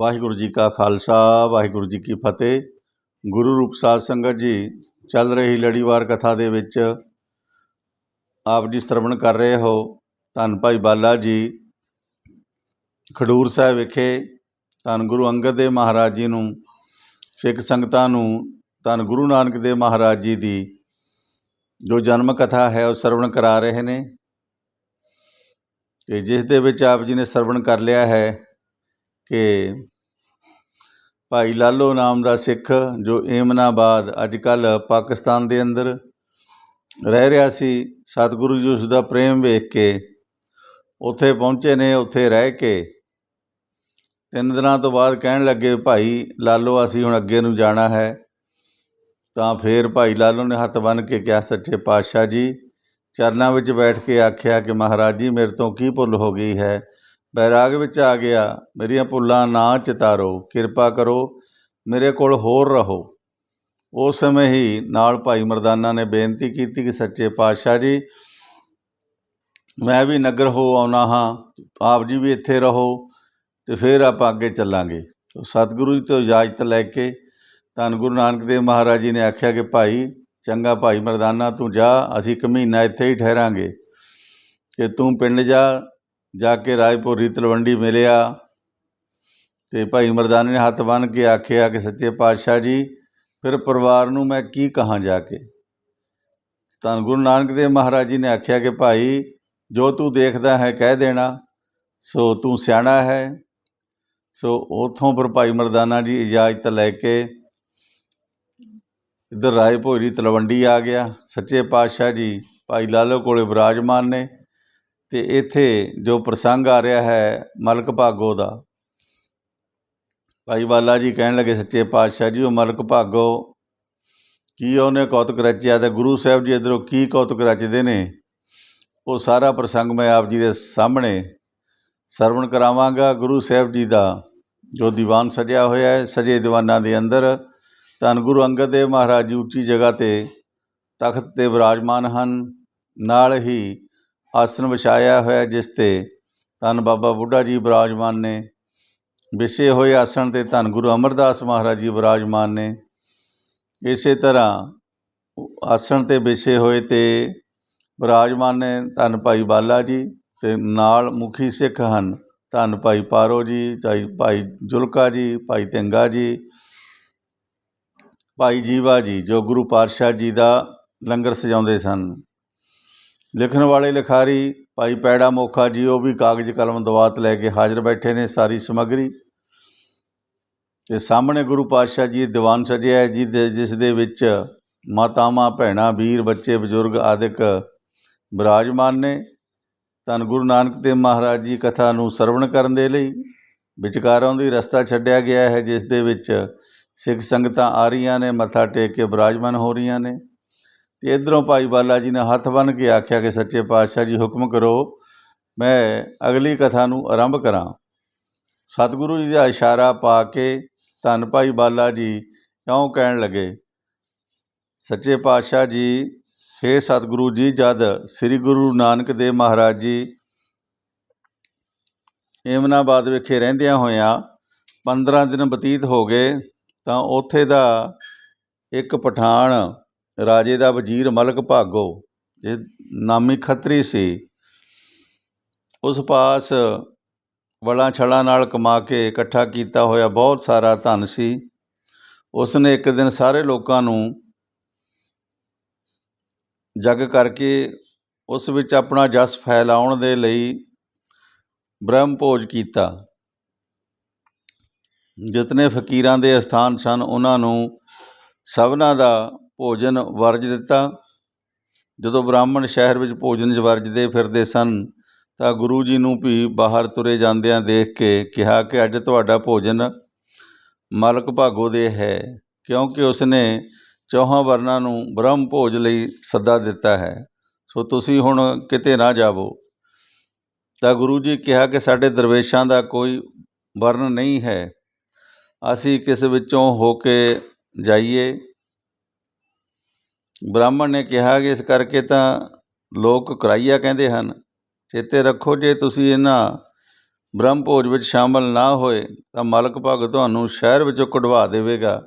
ਵਾਹਿਗੁਰੂ ਜੀ ਕਾ ਖਾਲਸਾ, ਵਾਹਿਗੁਰੂ ਜੀ ਕੀ ਫਤਿਹ। ਗੁਰੂ ਰੂਪ ਸਾਧ ਸੰਗਤ ਜੀ, ਚੱਲ ਰਹੀ ਲੜੀਵਾਰ ਕਥਾ ਦੇ ਵਿੱਚ ਆਪ ਜੀ ਸਰਵਣ ਕਰ ਰਹੇ ਹੋ। ਧੰਨ ਭਾਈ ਬਾਲਾ ਜੀ, ਖਡੂਰ ਸਾਹਿਬ ਵਿਖੇ ਧੰਨ ਗੁਰੂ ਅੰਗਦ ਦੇਵ ਮਹਾਰਾਜ ਜੀ ਨੂੰ, ਸਿੱਖ ਸੰਗਤਾਂ ਨੂੰ, ਧੰਨ ਗੁਰੂ ਨਾਨਕ ਦੇਵ ਮਹਾਰਾਜ ਜੀ ਦੀ ਜੋ ਜਨਮ ਕਥਾ ਹੈ, ਉਹ ਸਰਵਣ ਕਰਾ ਰਹੇ ਨੇ। ਤੇ ਜਿਸ ਦੇ ਵਿੱਚ ਆਪ ਜੀ ਨੇ ਸਰਵਣ ਕਰ ਲਿਆ ਹੈ ਕਿ ਭਾਈ ਲਾਲੋ ਨਾਮ ਦਾ ਸਿੱਖ ਜੋ ਏਮਨਾਬਾਦ ਅੱਜ ਕੱਲ੍ਹ ਪਾਕਿਸਤਾਨ ਦੇ ਅੰਦਰ ਰਹਿ ਰਿਹਾ ਸੀ, ਸਤਿਗੁਰੂ ਜੀ ਉਸ ਦਾ ਪ੍ਰੇਮ ਵੇਖ ਕੇ ਉੱਥੇ ਪਹੁੰਚੇ ਨੇ, ਉੱਥੇ ਰਹਿ ਕੇ ਤਿੰਨ ਦਿਨਾਂ ਤੋਂ ਬਾਅਦ ਕਹਿਣ ਲੱਗੇ, ਭਾਈ ਲਾਲੋ, ਅਸੀਂ ਹੁਣ ਅੱਗੇ ਨੂੰ ਜਾਣਾ ਹੈ। ਤਾਂ ਫਿਰ ਭਾਈ ਲਾਲੋ ਨੇ ਹੱਥ ਬੰਨ੍ਹ ਕੇ ਕਿਹਾ, ਸੱਚੇ ਪਾਤਸ਼ਾਹ ਜੀ, ਚਰਨਾਂ ਵਿੱਚ ਬੈਠ ਕੇ ਆਖਿਆ ਕਿ ਮਹਾਰਾਜ ਜੀ, ਮੇਰੇ ਤੋਂ ਕੀ ਭੁੱਲ ਹੋ ਗਈ ਹੈ? ਬੈਰਾਗ ਵਿੱਚ ਆ ਗਿਆ, ਮੇਰੀਆਂ ਭੁੱਲਾਂ ਨਾ ਚਿਤਾਰੋ, ਕਿਰਪਾ ਕਰੋ, ਮੇਰੇ ਕੋਲ ਹੋਰ ਰਹੋ। ਉਸ ਸਮੇਂ ਹੀ ਨਾਲ ਭਾਈ ਮਰਦਾਨਾ ਨੇ ਬੇਨਤੀ ਕੀਤੀ ਕਿ ਸੱਚੇ ਪਾਤਸ਼ਾਹ ਜੀ, ਮੈਂ ਵੀ ਨਗਰ ਹੋ ਆਉਣਾ ਹਾਂ, ਆਪ ਜੀ ਵੀ ਇੱਥੇ ਰਹੋ ਤੇ ਫਿਰ ਆਪਾਂ ਅੱਗੇ ਚੱਲਾਂਗੇ। ਸਤਿਗੁਰੂ ਜੀ ਤੋਂ ਇਜਾਜ਼ਤ ਲੈ ਕੇ ਧੰਨ ਗੁਰੂ ਨਾਨਕ ਦੇਵ ਮਹਾਰਾਜ ਜੀ ਨੇ ਆਖਿਆ ਕਿ ਭਾਈ, ਚੰਗਾ ਭਾਈ ਮਰਦਾਨਾ ਤੂੰ ਜਾ, ਅਸੀਂ ਇੱਕ ਮਹੀਨਾ ਇੱਥੇ ਹੀ ਠਹਿਰਾਂਗੇ ਤੇ ਤੂੰ ਪਿੰਡ ਜਾ ਜਾ ਕੇ ਰਾਏਪੁਰੀ ਤਲਵੰਡੀ ਮਿਲਿਆ ਤੇ ਭਾਈ ਮਰਦਾਨੇ ਨੇ ਹੱਥ ਬੰਨ੍ਹ ਕੇ ਆਖਿਆ ਕਿ ਸੱਚੇ ਪਾਤਸ਼ਾਹ ਜੀ, ਫਿਰ ਪਰਿਵਾਰ ਨੂੰ ਮੈਂ ਕੀ ਕਹਾਂ ਜਾ ਕੇ? ਤਾਂ ਗੁਰੂ ਨਾਨਕ ਦੇਵ ਮਹਾਰਾਜ ਜੀ ਨੇ ਆਖਿਆ ਕਿ ਭਾਈ, ਜੋ ਤੂੰ ਦੇਖਦਾ ਹੈ, ਕਹਿ ਦੇਣਾ। ਸੋ ਤੂੰ ਸਿਆਣਾ ਹੈ। ਸੋ ਉਥੋਂ ਫਿਰ ਭਾਈ ਮਰਦਾਨਾ ਜੀ ਇਜਾਜ਼ਤ ਲੈ ਕੇ ਇੱਧਰ ਰਾਏ ਭੋਰੀ ਤਲਵੰਡੀ ਆ ਗਿਆ। ਸੱਚੇ ਪਾਤਸ਼ਾਹ ਜੀ, ਭਾਈ ਲਾਲੋ ਕੋਲੇ ਵਿਰਾਜਮਾਨ ਨੇ। ਅਤੇ ਇੱਥੇ ਜੋ ਪ੍ਰਸੰਗ ਆ ਰਿਹਾ ਹੈ ਮਲਕ ਭਾਗੋ ਦਾ, ਭਾਈ ਬਾਲਾ ਜੀ ਕਹਿਣ ਲੱਗੇ ਸੱਚੇ ਪਾਤਸ਼ਾਹ ਜੀ, ਉਹ ਮਲਕ ਭਾਗੋ, ਕੀ ਉਹਨੇ ਕੌਤਕ ਰਚਿਆ ਤੇ ਗੁਰੂ ਸਾਹਿਬ ਜੀ ਇੱਧਰੋਂ ਕੀ ਕੌਤਕ ਰਚਦੇ ਨੇ? ਉਹ ਸਾਰਾ ਪ੍ਰਸੰਗ ਮੈਂ ਆਪ ਜੀ ਦੇ ਸਾਹਮਣੇ ਸਰਵਣ ਕਰਾਵਾਂਗਾ। ਗੁਰੂ ਸਾਹਿਬ ਜੀ ਦਾ ਜੋ ਦੀਵਾਨ ਸਜਿਆ ਹੋਇਆ ਹੈ, ਸਜੇ ਦੀਵਾਨਾਂ ਦੇ ਅੰਦਰ, ਧੰਨ ਗੁਰੂ ਅੰਗਦ ਦੇਵ ਮਹਾਰਾਜ ਜੀ ਉੱਚੀ ਜਗ੍ਹਾ ਤੇ ਤਖਤ ਤੇ ਵਿਰਾਜਮਾਨ ਹਨ। ਨਾਲ ਹੀ ਆਸਣ ਵਿਛਾਇਆ ਹੋਇਆ ਜਿਸ ਤੇ ਧੰਨ ਬਾਬਾ ਬੁੱਢਾ ਜੀ ਵਿਰਾਜਮਾਨ ਨੇ ਵਿਛੇ ਹੋਏ ਆਸਣ ਤੇ ਧੰਨ ਗੁਰੂ ਅਮਰਦਾਸ ਮਹਾਰਾਜ ਜੀ ਵਿਰਾਜਮਾਨ ਨੇ। ਇਸੇ ਤਰ੍ਹਾਂ ਆਸਣ ਤੇ ਵਿਛੇ ਹੋਏ ਤੇ ਵਿਰਾਜਮਾਨ ਨੇ ਧੰਨ ਭਾਈ ਬਾਲਾ ਜੀ ਤੇ ਨਾਲ ਮੁਖੀ ਸਿੱਖ ਹਨ, ਧੰਨ ਭਾਈ ਪਾਰੋ ਜੀ ਭਾਈ ਭਾਈ ਜੁਲਕਾ ਜੀ, ਭਾਈ ਤਿੰਗਾ ਜੀ, ਭਾਈ ਜੀਵਾ ਜੀ, ਜੋ ਗੁਰੂ ਪਾਤਸ਼ਾਹ ਜੀ ਦਾ ਲੰਗਰ ਸਜਾਉਂਦੇ ਸਨ। ਲਿਖਣ ਵਾਲੇ ਲਿਖਾਰੀ, ਭਾਈ ਪੈੜਾ ਮੋਖਾ ਜੀ, ਉਹ ਵੀ ਕਾਗਜ਼ ਕਲਮ ਦਵਾਤ ਲੈ ਕੇ ਹਾਜ਼ਰ ਬੈਠੇ ਨੇ ਸਾਰੀ ਸਮੱਗਰੀ। ਤੇ ਸਾਹਮਣੇ ਗੁਰੂ ਪਾਤਸ਼ਾਹ ਜੀ ਦੀਵਾਨ ਸਜਿਆ ਹੈ, ਜੀ ਦੇ, ਜਿਸ ਦੇ ਵਿੱਚ ਮਾਤਾਵਾਂ, ਭੈਣਾਂ, ਵੀਰ, ਬੱਚੇ, ਬਜ਼ੁਰਗ ਆਦਿਕ ਵਿਰਾਜਮਾਨ ਨੇ। ਧੰਨ ਗੁਰੂ ਨਾਨਕ ਦੇਵ ਮਹਾਰਾਜ ਜੀ ਕਥਾ ਨੂੰ ਸਰਵਣ ਕਰਨ ਦੇ ਲਈ ਵਿਚਕਾਰਾਂ ਦੀ ਰਸਤਾ ਛੱਡਿਆ ਗਿਆ ਹੈ, ਜਿਸ ਦੇ ਵਿੱਚ ਸਿੱਖ ਸੰਗਤਾਂ ਆ ਰਹੀਆਂ ਨੇ, ਮੱਥਾ ਟੇਕ ਕੇ ਵਿਰਾਜਮਾਨ ਹੋ ਰਹੀਆਂ ਨੇ। ਅਤੇ ਇੱਧਰੋਂ ਭਾਈ ਬਾਲਾ ਜੀ ਨੇ ਹੱਥ ਬੰਨ੍ਹ ਕੇ ਆਖਿਆ ਕਿ ਸੱਚੇ ਪਾਤਸ਼ਾਹ ਜੀ ਹੁਕਮ ਕਰੋ, ਮੈਂ ਅਗਲੀ ਕਥਾ ਨੂੰ ਆਰੰਭ ਕਰਾਂ। ਸਤਿਗੁਰੂ ਜੀ ਦਾ ਇਸ਼ਾਰਾ ਪਾ ਕੇ ਧੰਨ ਭਾਈ ਬਾਲਾ ਜੀ ਕਿਉਂ ਕਹਿਣ ਲੱਗੇ, ਸੱਚੇ ਪਾਤਸ਼ਾਹ ਜੀ, ਹੇ ਸਤਿਗੁਰੂ ਜੀ, ਜਦ ਸ੍ਰੀ ਗੁਰੂ ਨਾਨਕ ਦੇਵ ਮਹਾਰਾਜ ਜੀ ਏਮਨਾਬਾਦ ਵਿਖੇ ਰਹਿੰਦਿਆਂ ਹੋਇਆਂ 15 ਦਿਨ ਬਤੀਤ ਹੋ ਗਏ, ਤਾਂ ਉੱਥੇ ਦਾ ਇੱਕ ਪਠਾਨ ਰਾਜੇ ਦਾ ਵਜ਼ੀਰ ਮਲਕ ਭਾਗੋ, ਇਹ ਨਾਮੀ ਖੱਤਰੀ ਸੀ। ਉਸ ਪਾਸ ਵਲਾਂ ਛਲਾਂ ਨਾਲ ਕਮਾ ਕੇ ਇਕੱਠਾ ਕੀਤਾ ਹੋਇਆ ਬਹੁਤ ਸਾਰਾ ਧਨ ਸੀ। ਉਸ ਨੇ ਇੱਕ ਦਿਨ ਸਾਰੇ ਲੋਕਾਂ ਨੂੰ ਜਗ ਕਰਕੇ ਉਸ ਵਿੱਚ ਆਪਣਾ ਜਸ ਫੈਲਾਉਣ ਦੇ ਲਈ ਬ੍ਰਹਮ ਭੋਜ ਕੀਤਾ। ਜਿਤਨੇ ਫਕੀਰਾਂ ਦੇ ਅਸਥਾਨ ਸਨ, ਉਹਨਾਂ ਨੂੰ ਸਭਨਾਂ ਦਾ ਭੋਜਨ ਵਰਜ ਦਿੱਤਾ। ਜਦੋਂ ਬ੍ਰਾਹਮਣ ਸ਼ਹਿਰ ਵਿੱਚ ਭੋਜਨ ਵਰਜਦੇ ਫਿਰਦੇ ਸਨ, ਤਾਂ ਗੁਰੂ ਜੀ ਨੂੰ ਵੀ ਬਾਹਰ ਤੁਰੇ ਜਾਂਦਿਆਂ ਦੇਖ ਕੇ ਕਿਹਾ ਕਿ ਅੱਜ ਤੁਹਾਡਾ ਭੋਜਨ ਮਾਲਕ ਭਾਗੋ ਦੇ ਹੈ, ਕਿਉਂਕਿ ਉਸਨੇ ਚੌਹਾਂ ਵਰਨਾਂ ਨੂੰ ਬ੍ਰਹਮ ਭੋਜ ਲਈ ਸੱਦਾ ਦਿੱਤਾ ਹੈ। ਸੋ ਤੁਸੀਂ ਹੁਣ ਕਿਤੇ ਨਾ ਜਾਵੋ। ਤਾਂ ਗੁਰੂ ਜੀ ਕਿਹਾ ਕਿ ਸਾਡੇ ਦਰਵੇਸ਼ਾਂ ਦਾ ਕੋਈ ਵਰਨ ਨਹੀਂ ਹੈ। ਅਸੀਂ ਕਿਸ ਵਿੱਚੋਂ ਹੋ ਕੇ ਜਾਈਏ? ਬ੍ਰਾਹਮਣ ਨੇ ਕਿਹਾ ਕਿ ਇਸ ਕਰਕੇ ਤਾਂ ਲੋਕ ਕਰਾਈਆ ਕਹਿੰਦੇ ਹਨ, ਚੇਤੇ ਰੱਖੋ ਜੇ ਤੁਸੀਂ ਇਹਨਾਂ ਬ੍ਰਹਮ ਭੋਜ ਵਿੱਚ ਸ਼ਾਮਲ ਨਾ ਹੋਏ, ਤਾਂ ਮਾਲਕ ਭਗ ਤੁਹਾਨੂੰ ਸ਼ਹਿਰ ਵਿੱਚੋਂ ਕਢਵਾ ਦੇਵੇਗਾ।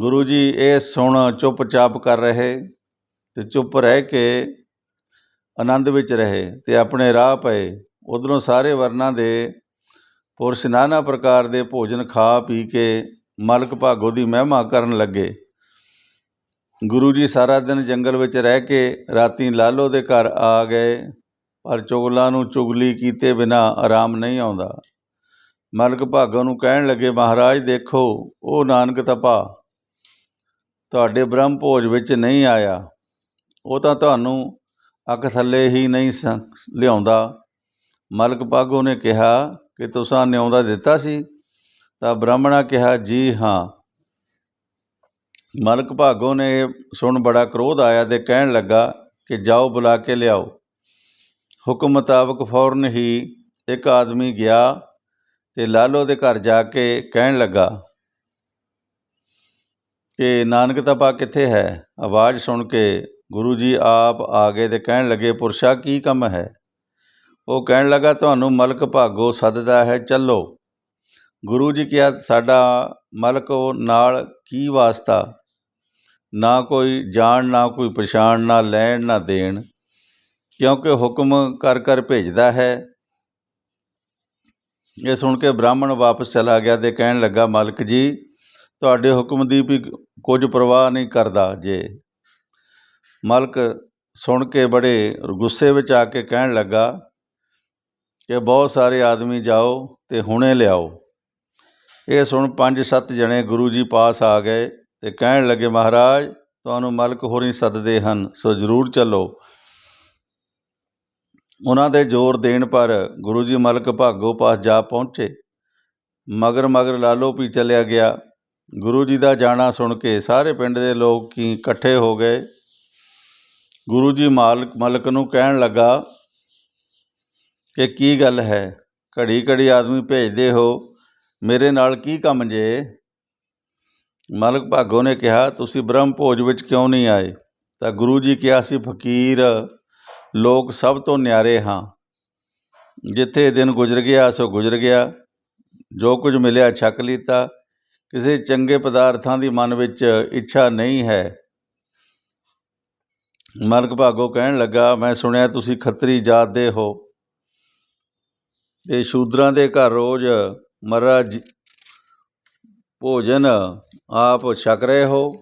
ਗੁਰੂ ਜੀ ਇਹ ਸੁਣ ਚੁੱਪਚਾਪ ਕਰ ਰਹੇ ਤੇ ਚੁੱਪ ਰਹਿ ਕੇ ਆਨੰਦ ਵਿੱਚ ਰਹੇ ਤੇ ਆਪਣੇ ਰਾਹ ਪਏ। ਉਧਰੋਂ ਸਾਰੇ ਵਰਨਾਂ ਦੇ ਪੁਰਸ਼ ਨਾਨਾ ਪ੍ਰਕਾਰ ਦੇ ਭੋਜਨ ਖਾ ਪੀ ਕੇ ਮਾਲਕ ਭਾਗੋ ਦੀ ਮਹਿਮਾ ਕਰਨ ਲੱਗੇ। ਗੁਰੂ ਜੀ ਸਾਰਾ ਦਿਨ ਜੰਗਲ ਵਿੱਚ ਰਹਿ ਕੇ ਰਾਤੀ ਲਾਲੋ ਦੇ ਘਰ ਆ ਗਏ, ਪਰ ਚੁਗਲਾਂ ਨੂੰ ਚੁਗਲੀ ਕੀਤੇ ਬਿਨਾ ਆਰਾਮ ਨਹੀਂ ਆਉਂਦਾ। ਮਲਕ ਭਾਗੋ ਨੂੰ ਕਹਿਣ ਲੱਗੇ, ਮਹਾਰਾਜ, ਦੇਖੋ, ਉਹ ਨਾਨਕ ਤਪਾ। ਤੁਹਾਡੇ ਬ੍ਰਹਮ ਭੋਜ ਵਿੱਚ ਨਹੀਂ ਆਇਆ। ਉਹ ਤਾਂ ਤੁਹਾਨੂੰ ਅੱਖ ਥੱਲੇ ਹੀ ਨਹੀਂ ਸ, ਲਿਆਉਂਦਾ। ਮਲਕ ਭਾਗੋ ਨੇ ਕਿਹਾ ਕਿ, ਤੁਸਾਂ ਨਿਆਉਂਦਾ ਦਿੱਤਾ ਸੀ? ਤਾਂ ਬ੍ਰਾਹਮਣਾ ਕਿਹਾ, ਜੀ, ਹਾਂ। ਮਲਕ ਭਾਗੋ ਨੇ ਇਹ ਸੁਣ ਬੜਾ ਕ੍ਰੋਧ ਆਇਆ ਤੇ ਕਹਿਣ ਲੱਗਾ ਕਿ ਜਾਓ ਬੁਲਾ ਕੇ ਲਿਆਓ। ਹੁਕਮ ਮੁਤਾਬਕ ਫੌਰਨ ਹੀ ਇੱਕ ਆਦਮੀ ਗਿਆ ਤੇ ਲਾਲੋ ਦੇ ਘਰ ਜਾ ਕੇ ਕਹਿਣ ਲੱਗਾ ਕਿ ਨਾਨਕ ਤਪਾ ਕਿੱਥੇ ਹੈ? ਆਵਾਜ਼ ਸੁਣ ਕੇ ਗੁਰੂ ਜੀ ਆਪ ਆ ਗਏ ਤੇ ਕਹਿਣ ਲੱਗੇ, ਪੁਰਸ਼ਾ ਕੀ ਕੰਮ ਹੈ? ਉਹ ਕਹਿਣ ਲੱਗਾ, ਤੁਹਾਨੂੰ ਮਲਕ ਭਾਗੋ ਸੱਦਦਾ ਹੈ, ਚੱਲੋ। ਗੁਰੂ ਜੀ ਕਿਹਾ, ਸਾਡਾ ਮਲਕ ਉਹ ਨਾਲ ਕੀ ਵਾਸਤਾ? ਨਾ ਕੋਈ ਜਾਣ, ਨਾ ਕੋਈ ਪਛਾਣ, ਨਾ ਲੈਣ, ਨਾ ਦੇਣ। ਕਿਉਂਕਿ ਹੁਕਮ ਕਰ ਕਰ ਭੇਜਦਾ ਹੈ। ਇਹ ਸੁਣ ਕੇ ਬ੍ਰਾਹਮਣ ਵਾਪਸ ਚਲਾ ਗਿਆ ਤੇ ਕਹਿਣ ਲੱਗਾ, ਮਾਲਕ ਜੀ, ਤੁਹਾਡੇ ਹੁਕਮ ਦੀ ਵੀ ਕੁਝ ਪਰਵਾਹ ਨਹੀਂ ਕਰਦਾ ਜੇ। ਮਾਲਕ ਸੁਣ ਕੇ ਬੜੇ ਗੁੱਸੇ ਵਿੱਚ ਆ ਕੇ ਕਹਿਣ ਲੱਗਾ, ਕਿ ਬਹੁਤ ਸਾਰੇ ਆਦਮੀ ਜਾਓ ਤੇ ਹੁਣੇ ਲਿਆਓ। ਇਹ ਸੁਣ ਪੰਜ ਸੱਤ ਜਣੇ ਗੁਰੂ ਜੀ ਪਾਸ ਆ ਗਏ। ਤੇ ਕਹਿਣ ਲੱਗੇ, ਮਹਾਰਾਜ, ਤੁਹਾਨੂੰ ਮਲਕ ਹੋਰੀ ਸੱਦਦੇ ਹਨ, ਸੋ ਜ਼ਰੂਰ ਚੱਲੋ। ਉਹਨਾਂ ਦੇ ਜ਼ੋਰ ਦੇਣ ਪਰ ਗੁਰੂ ਜੀ ਮਲਕ ਭਾਗੋ ਪਾਸ ਜਾ ਪਹੁੰਚੇ। ਮਗਰ ਮਗਰ ਲਾਲੋ ਵੀ ਚਲਿਆ ਗਿਆ। ਗੁਰੂ ਜੀ ਦਾ ਜਾਣਾ ਸੁਣ ਕੇ ਸਾਰੇ ਪਿੰਡ ਦੇ ਲੋਕ ਕੀ ਇਕੱਠੇ ਹੋ ਗਏ। ਗੁਰੂ ਜੀ ਮਾਲਕ, ਮਲਕ ਨੂੰ ਕਹਿਣ ਲੱਗਾ ਕਿ ਕੀ ਗੱਲ ਹੈ? ਘੜੀ ਘੜੀ ਆਦਮੀ ਭੇਜਦੇ ਹੋ। ਮੇਰੇ ਨਾਲ ਕੀ ਕੰਮ ਜੇ? ਮਲਕ ਭਾਗੋ ਨੇ ਕਿਹਾ, ਤੁਸੀਂ ਬ੍ਰਹਮ ਭੋਜ ਵਿੱਚ ਕਿਉਂ ਨਹੀਂ ਆਏ? ਤਾਂ ਗੁਰੂ ਜੀ ਕਿਹਾ ਸੀ ਫਕੀਰ ਲੋਕ ਸਭ ਤੋਂ ਨਿਆਰੇ ਹਾਂ। ਜਿੱਥੇ ਦਿਨ ਗੁਜ਼ਰ ਗਿਆ, ਸੋ ਗੁਜ਼ਰ ਗਿਆ। ਜੋ ਕੁਝ ਮਿਲਿਆ, ਛਕ ਲੀਤਾ। ਕਿਸੇ ਚੰਗੇ ਪਦਾਰਥਾਂ ਦੀ ਮਨ ਵਿੱਚ ਇੱਛਾ ਨਹੀਂ ਹੈ। ਮਲਕ ਭਾਗੋ ਕਹਿਣ ਲੱਗਾ, ਮੈਂ ਸੁਣਿਆ, ਤੁਸੀਂ ਖੱਤਰੀ ਜਾਤ ਦੇ ਹੋ। ਤੇ ਸ਼ੂਦਰਾਂ ਦੇ ਘਰ ਰੋਜ਼ ਮਰਰਾ ਜ- ਭੋਜਨ ਆਪ ਛਕ ਰਹੇ ਹੋ।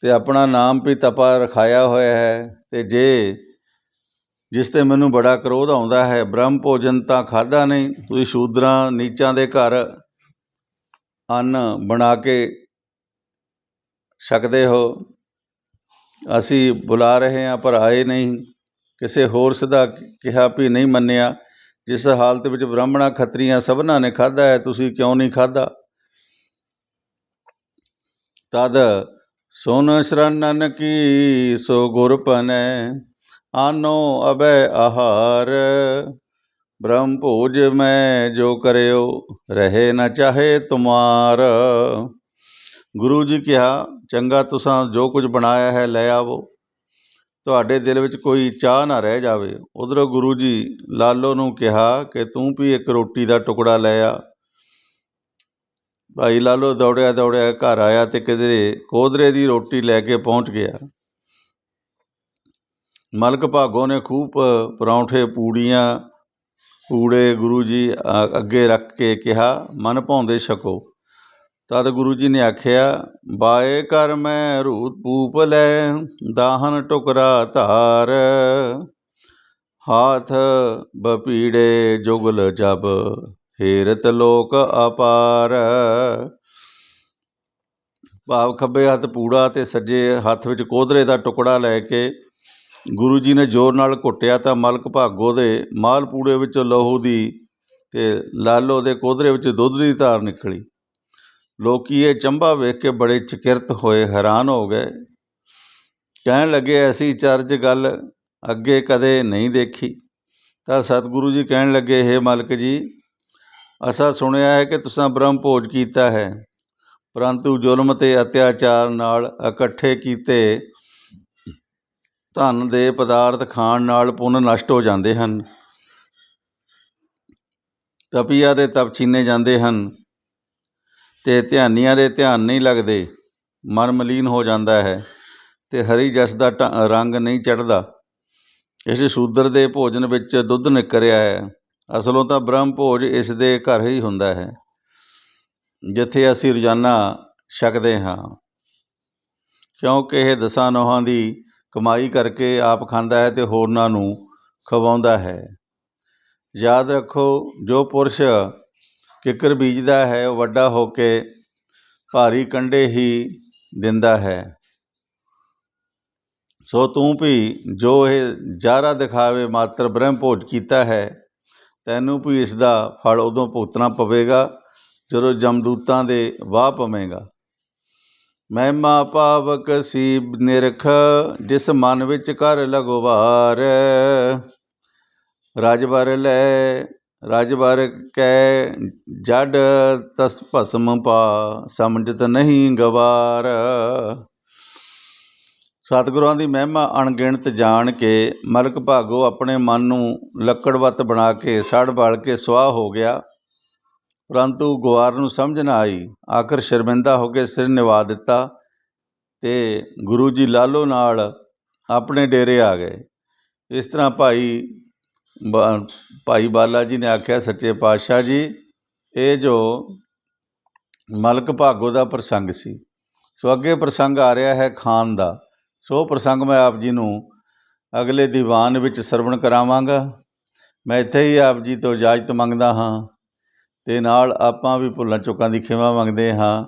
ਤੇ ਆਪਣਾ ਨਾਮ ਵੀ ਤਪਾ ਰਖਾਇਆ ਹੋਇਆ ਹੈ। ਤੇ ਜੇ ਜਿਸ ਤੇ ਮੈਨੂੰ ਬੜਾ ਕ੍ਰੋਧ ਆਉਂਦਾ ਹੈ, ਬ੍ਰਹਮ ਭੋਜਨ ਤਾਂ ਖਾਦਾ ਨਹੀਂ, ਤੁਸੀਂ ਸ਼ੂਦਰਾਂ ਨੀਚਾਂ ਦੇ ਘਰ ਅੰਨ ਬਣਾ ਕੇ ਛਕਦੇ ਹੋ। ਅਸੀਂ ਬੁਲਾ ਰਹੇ ਹਾਂ, ਪਰ ਆਏ ਨਹੀਂ। ਕਿਸੇ ਹੋਰ ਸਿੱਧਾ ਕਿਹਾ ਵੀ ਨਹੀਂ ਮੰਨਿਆ। ਜਿਸ ਹਾਲਤ ਵਿੱਚ ਬ੍ਰਾਹਮਣਾ ਖੱਤਰੀਆਂ ਸਭਨਾਂ ਨੇ ਖਾਦਾ ਹੈ, ਤੁਸੀਂ ਕਿਉਂ ਨਹੀਂ ਖਾਦਾ ਤਦ ਸੁਨ ਸ਼ਰਨਨ ਕੀ ਸੋ ਗੁਰ ਪਨੈ ਆਨੋ ਅਬੈ ਆਹਾਰ। ਬ੍ਰਹਮ ਭੋਜ ਮੈਂ ਜੋ ਕਰਿਓ, ਰਹੇ ਨਾ ਚਾਹੇ ਤੁਮਾਰ। ਗੁਰੂ ਜੀ ਕਿਹਾ, ਚੰਗਾ ਤੁਸੀਂ ਜੋ ਕੁਝ ਬਣਾਇਆ ਹੈ, ਲੈ ਆਵੋ। ਤੁਹਾਡੇ ਦਿਲ ਵਿੱਚ ਕੋਈ ਚਾਹ ਨਾ ਰਹਿ ਜਾਵੇ। ਉਧਰੋਂ ਗੁਰੂ ਜੀ ਲਾਲੋ ਨੂੰ ਕਿਹਾ ਕਿ ਤੂੰ ਵੀ ਇੱਕ ਰੋਟੀ ਦਾ ਟੁਕੜਾ ਲੈ ਆ। ਭਾਈ ਲਾਲੋ ਦੌੜਿਆ ਦੌੜਿਆ ਘਰ ਆਇਆ ਤੇ ਕਿਧਰੇ ਕੋਦਰੇ ਦੀ ਰੋਟੀ ਲੈ ਕੇ ਪਹੁੰਚ ਗਿਆ। ਮਲਕ ਭਾਗੋ ਨੇ ਖੂਬ ਪਰੌਂਠੇ, ਪੂੜੀਆਂ ਪੂੜੇ ਗੁਰੂ ਜੀ ਅੱਗੇ ਰੱਖ ਕੇ ਕਿਹਾ, ਮਨ ਭਾਉਂਦੇ ਛਕੋ। ਤਦ ਗੁਰੂ ਜੀ ਨੇ ਆਖਿਆ, ਬਾਏ ਕਰ ਮੈਂ ਰੂਤ ਪੂਪ ਲੈ, ਦਾਹਨ ਟੁਕਰਾ ਧਾਰ। ਹਾਥ ਬਪੀੜੇ ਜੁਗਲ ਜਬ, ਹੇਰਤ ਲੋਕ ਅਪਾਰ। ਭਾਵ ਖੱਬੇ ਹੱਥ ਪੂੜਾ ਤੇ ਸੱਜੇ ਹੱਥ ਵਿੱਚ ਕੋਧਰੇ ਦਾ ਟੁਕੜਾ ਲੈ ਕੇ ਗੁਰੂ ਜੀ ਨੇ ਜ਼ੋਰ ਨਾਲ ਘੁੱਟਿਆ ਤਾਂ ਮਲਕ ਭਾਗੋ ਦੇ ਮਾਲ ਪੂੜੇ ਵਿੱਚੋਂ ਲਹੂ ਦੀ ਤੇ ਲਾਲੋ ਦੇ ਕੋਧਰੇ ਵਿੱਚ ਦੁੱਧ ਦੀ ਧਾਰ ਨਿਕਲੀ। ਲੋਕ ਇਹ ਚੰਬਾ ਵੇਖ ਕੇ ਬੜੇ ਚਕਿਰਤ ਹੋਏ, ਹੈਰਾਨ ਹੋ ਗਏ। ਕਹਿਣ ਲੱਗੇ, ਐਸੀ ਚਰਜ ਗੱਲ ਅੱਗੇ ਕਦੇ ਨਹੀਂ ਦੇਖੀ। ਤਾਂ ਸਤਿਗੁਰੂ ਜੀ ਕਹਿਣ ਲੱਗੇ, ਹੇ ਮਾਲਕ ਜੀ, ਅਸਾਂ ਸੁਣਿਆ ਹੈ ਕਿ ਤੁਸੀਂ ਬ੍ਰਹਮ ਭੋਜ ਕੀਤਾ ਹੈ, ਪਰੰਤੂ ਜ਼ੁਲਮ ਤੇ ਅਤਿਆਚਾਰ ਨਾਲ ਇਕੱਠੇ ਕੀਤੇ ਧਨ ਦੇ ਪਦਾਰਥ ਖਾਣ ਨਾਲ ਪੁੰਨ ਨਸ਼ਟ ਹੋ ਜਾਂਦੇ ਹਨ। ਤਪੀਆ ਦੇ ਤਪਛੀਨੇ ਜਾਂਦੇ ਹਨ। ਅਤੇ ਧਿਆਨੀਆਂ ਦੇ ਧਿਆਨ ਨਹੀਂ ਲੱਗਦੇ, ਮਨ ਮਲੀਨ ਹੋ ਜਾਂਦਾ ਹੈ ਅਤੇ ਹਰੀ ਜਸ ਦਾ ਢ, ਰੰਗ ਨਹੀਂ ਚੜ੍ਹਦਾ। ਇਸ ਸ਼ੂਦਰ ਦੇ ਭੋਜਨ ਵਿੱਚ ਦੁੱਧ ਨਿਕਰਿਆ ਹੈ। ਅਸਲੋਂ ਤਾਂ ਬ੍ਰਹਮ ਭੋਜ ਇਸ ਦੇ ਘਰ ਹੀ ਹੁੰਦਾ ਹੈ, ਜਿੱਥੇ ਅਸੀਂ ਰੋਜ਼ਾਨਾ ਛਕਦੇ ਹਾਂ। ਕਿਉਂਕਿ ਇਹ ਦਸਾਂ ਨੋਹਾਂ ਦੀ ਕਮਾਈ ਕਰਕੇ ਆਪ ਖਾਂਦਾ ਹੈ ਅਤੇ ਹੋਰਨਾਂ ਨੂੰ ਖਵਾਉਂਦਾ ਹੈ। ਯਾਦ ਰੱਖੋ, ਜੋ ਪੁਰਸ਼ ਕਿੱਕਰ ਬੀਜਦਾ ਹੈ, ਉਹ ਵੱਡਾ ਹੋ ਕੇ ਭਾਰੀ ਕੰਡੇ ਹੀ ਦਿੰਦਾ ਹੈ। ਸੋ ਤੂੰ ਵੀ ਜੋ ਇਹ ਜ਼ਾਰਾ ਦਿਖਾਵੇ, ਮਾਤਰ ਬ੍ਰਹਮ ਭੋਜ ਕੀਤਾ ਹੈ, ਤੈਨੂੰ ਵੀ ਇਸ ਦਾ ਫਲ ਉਦੋਂ ਭੁਗਤਣਾ ਪਵੇਗਾ, ਜਦੋਂ ਜਮਦੂਤਾਂ ਦੇ ਵਾਹ ਪਵੇਂਗਾ। ਮਹਿਮਾ ਪਾਵਕ ਸੀ ਨਿਰਖ, ਜਿਸ ਮਨ ਵਿੱਚ ਕਰ ਲਗਵਾਰ, ਰਾਜਵਰ ਲੈ ਰਾਜਵਰ ਕੈ ਜੜ ਤਸ ਭਸਮ ਪਾ, ਸਮਝਤ ਨਹੀਂ ਗਵਾਰ। ਸਤਿਗੁਰਾਂ ਦੀ ਮਹਿਮਾ ਅਣਗਿਣਤ ਜਾਣ ਕੇ, ਮਲਕ ਭਾਗੋ ਆਪਣੇ ਮਨ ਨੂੰ ਲੱਕੜਵੱਤ ਬਣਾ ਕੇ, ਸੜ ਬਲ ਕੇ ਸੁਆਹ ਹੋ ਗਿਆ। ਪਰੰਤੂ ਗਵਾਰ ਨੂੰ ਸਮਝ ਨਾ ਆਈ। ਆਖਰ ਸ਼ਰਮਿੰਦਾ ਹੋ ਕੇ ਸਿਰ ਨਿਵਾ ਦਿੱਤਾ ਤੇ ਗੁਰੂ ਜੀ ਲਾਲੋ ਨਾਲ ਆਪਣੇ ਡੇਰੇ ਆ ਗਏ। ਇਸ ਤਰ੍ਹਾਂ ਭਾਈ ਬ, ਭਾਈ ਬਾਲਾ ਜੀ ਨੇ ਆਖਿਆ, ਸੱਚੇ ਪਾਤਸ਼ਾਹ ਜੀ, ਇਹ ਜੋ ਮਲਕ ਭਾਗੋ ਦਾ ਪ੍ਰਸੰਗ ਸੀ। ਸੋ ਅੱਗੇ ਪ੍ਰਸੰਗ ਆ ਰਿਹਾ ਹੈ ਖਾਨ ਦਾ। ਸੋ ਪ੍ਰਸੰਗ ਮੈਂ ਆਪ ਜੀ ਨੂੰ ਅਗਲੇ ਦੀਵਾਨ ਵਿੱਚ ਸਰਵਣ ਕਰਾਵਾਂਗਾ। ਮੈਂ ਇੱਥੇ ਹੀ ਆਪ ਜੀ ਤੋਂ ਇਜਾਜ਼ਤ ਮੰਗਦਾ ਹਾਂ ਤੇ ਨਾਲ ਆਪਾਂ ਵੀ ਭੁੱਲਾਂ ਚੁੱਕਾਂ ਦੀ ਖਿਮਾ ਮੰਗਦੇ ਹਾਂ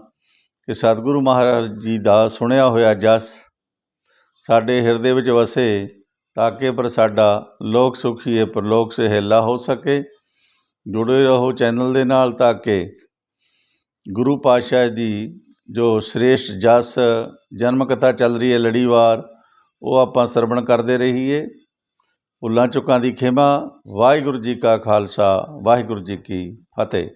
ਕਿ ਸਤਿਗੁਰੂ ਮਹਾਰਾਜ ਜੀ ਦਾ ਸੁਣਿਆ ਹੋਇਆ ਜਸ ਸਾਡੇ ਹਿਰਦੇ ਵਿੱਚ ਵਸੇ ਤਾਂ ਕਿ ਪਰ ਸਾਡਾ ਲੋਕ ਸੁਖੀਏ ਪਰਲੋਕ ਸਹੇਲਾ ਹੋ ਸਕੇ ਜੁੜੇ ਰਹੋ ਚੈਨਲ ਦੇ ਨਾਲ ਤਾਂ ਕਿ ਗੁਰੂ ਪਾਤਸ਼ਾਹ ਦੀ ਜੋ ਸ੍ਰੇਸ਼ਟ ਜਸ ਜਨਮ ਕਥਾ ਚੱਲ ਰਹੀ ਹੈ ਲੜੀਵਾਰ ਉਹ ਆਪਾਂ ਸਰਵਣ ਕਰਦੇ ਰਹੀਏ ਭੁੱਲਾਂ ਚੁੱਕਾਂ ਦੀ ਖਿਮਾ ਵਾਹਿਗੁਰੂ ਜੀ ਕਾ ਖਾਲਸਾ ਵਾਹਿਗੁਰੂ ਜੀ ਕੀ ਫਤਿਹ